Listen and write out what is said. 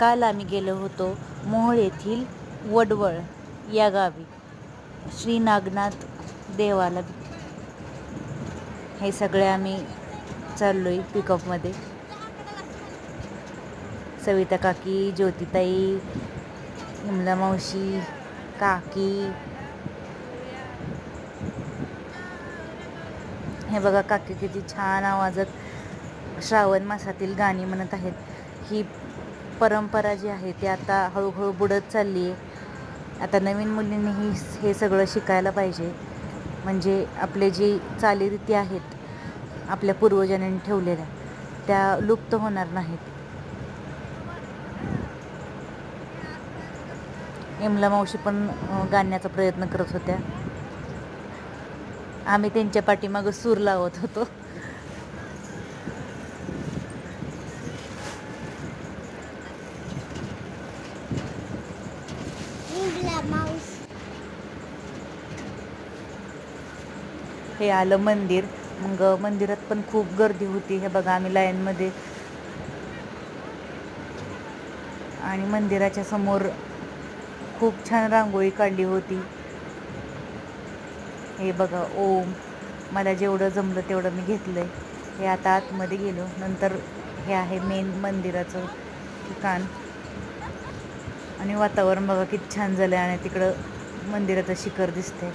काल आम्ही गेलो होतो मोहोळ येथील वडवळ या गावी. श्री नागनाथ देवाला. हे सगळे आम्ही चाललो आहे पिकअपमध्ये सविता काकी ज्योतिताई हिमला मावशी काकी. हे बघा काकी किती छान आवाजात श्रावण मासातील गाणी म्हणत आहेत. ही परंपरा जी आहे ती आता हळूहळू बुडत चालली आहे. आता नवीन मुलींनीही हे सगळं शिकायला पाहिजे. म्हणजे आपले जी चालीरीती आहेत आपल्या पूर्वजांनी ठेवलेल्या त्या लुप्त होणार नाहीत. इमला मावशी पण गाण्याचा प्रयत्न करत होत्या. आम्ही त्यांच्या पाठीमागं सूर लावत होतो. हे आलं मंदिर. मग मंदिरात पण खूप गर्दी होती. हे बघा आम्ही लाईनमध्ये आणि मंदिराच्या समोर खूप छान रांगोळी काढली होती. हे बघा ओम. मला जेवढं जमलं तेवढं मी घेतलं आहे हे आता आतमध्ये गेलो. नंतर हे आहे मेन मंदिराचं ठिकाण. आणि वातावरण बघा किती छान झालं आहे आणि तिकडं मंदिराचं शिखर दिसतंय.